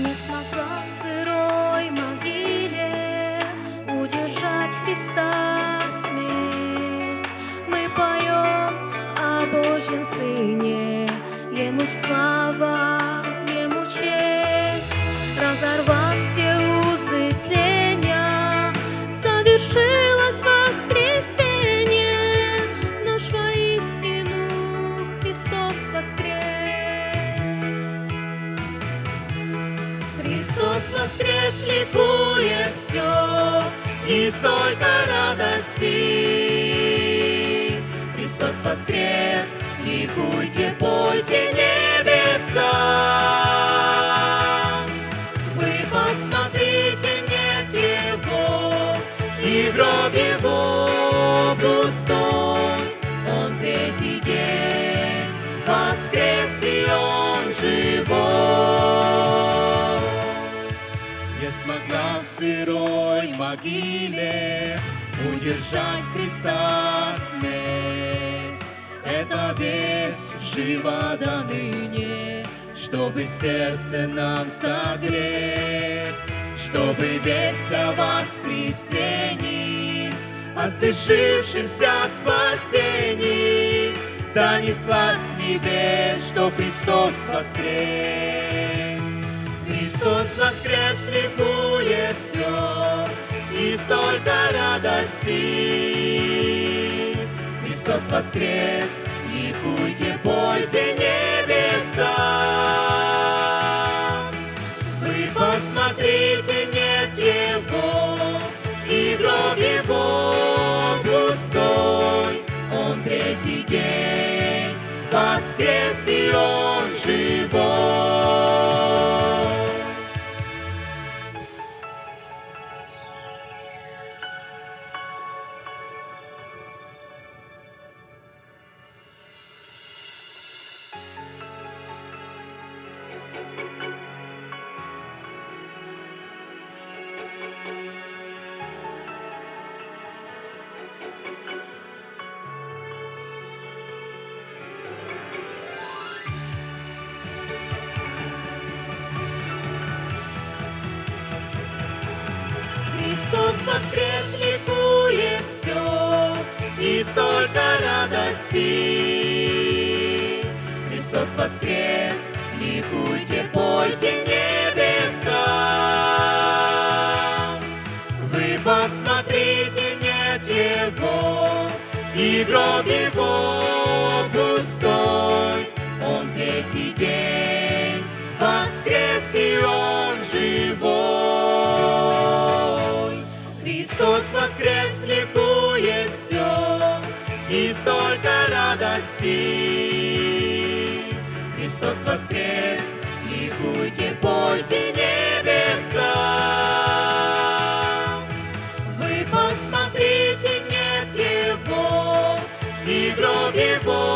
Не смогла в сырой могиле удержать Христа смерть. Мы поем о Божьем Сыне, Ему слава, Христос воскрес, ликует все, и столько радости. Христос воскрес, ликуйте, пойте небеса. Вы посмотрите, нет его, и гроб его пустой. Не смогла сырой могиле удержать Христа смерть. Эта весть жива до ныне, чтобы сердце нам согреть, чтобы весть о воскресении, о свершившемся спасении, донеслась небес, что Христос воскрес. Христос воскрес, ликует все, и столько радости. Христос воскрес, ликуйте, пойте небеса. Вы посмотрите, нет его, и гроб его пустой. Он третий день воскрес, и он живой. Воскрес, ликует все, и столько радости. Христос воскрес, ликуйте, пойте небеса. Вы посмотрите, нет его, и гроб его пустой. Он третий день воскрес, и он воскрес ликует все, и столько радости. Христос воскрес, ликуйте, пойте небеса. Вы посмотрите, нет его, и гроб его